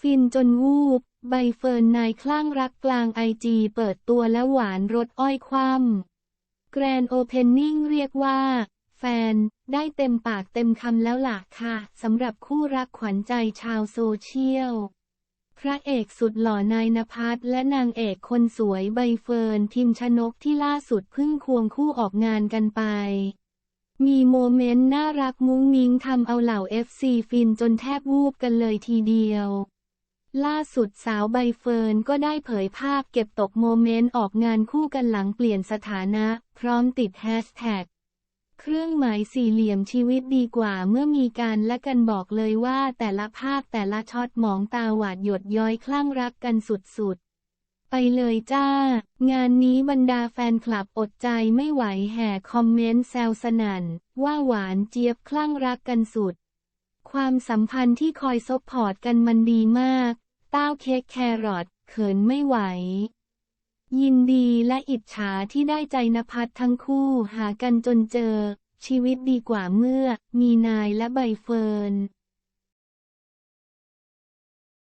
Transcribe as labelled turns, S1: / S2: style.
S1: ฟินจนวูบ ใบเฟิร์นนายคลั่งรักกลางไอจีเปิดตัวและหวานรถอ้อยคว่ำแกรนโอเพนนิ่งเรียกว่า แฟน ได้เต็มปากเต็มคำแล้วล่ะค่ะสำหรับคู่รักขวัญใจชาวโซเชียล พระเอกสุดหล่อนายนภัสและนางเอกคนสวยใบเฟิร์นพิมชนกที่ล่าสุดเพิ่งควงคู่ออกงานกันไปมีโมเมนต์น่ารักมุ้งมิ้งทำเอาเหล่า FC ฟินจนแทบวูบกันเลยทีเดียว ล่าสุดสาวใบเฟิร์นก็ได้เผยภาพเก็บตกโมเมนต์ออกงานคู่กันหลังเปลี่ยนสถานะ พร้อมติดแฮชแท็กเครื่องหมายสี่เหลี่ยมชีวิตดีกว่าเมื่อมีการและกันบอกเลยว่าแต่ละภาพแต่ละช็อตหมองตาหวาดหยดย้อยคลั่งรักกันสุดๆ ไปเลยจ้า งานนี้บรรดาแฟนคลับอดใจไม่ไหวแห่คอมเมนต์แซวสนั่น ว่าหวานเจี๊ยบคลั่งรักกันสุด ความสัมพันธ์ที่คอยซบพอร์ตกันมันดีมาก เต้าเค้กแครอทเขินไม่ไหว ยินดีและอิจฉาที่ได้ใจนภัสทั้งคู่หากันจนเจอ ชีวิตดีกว่าเมื่อ มีนายและใบเฟิร์น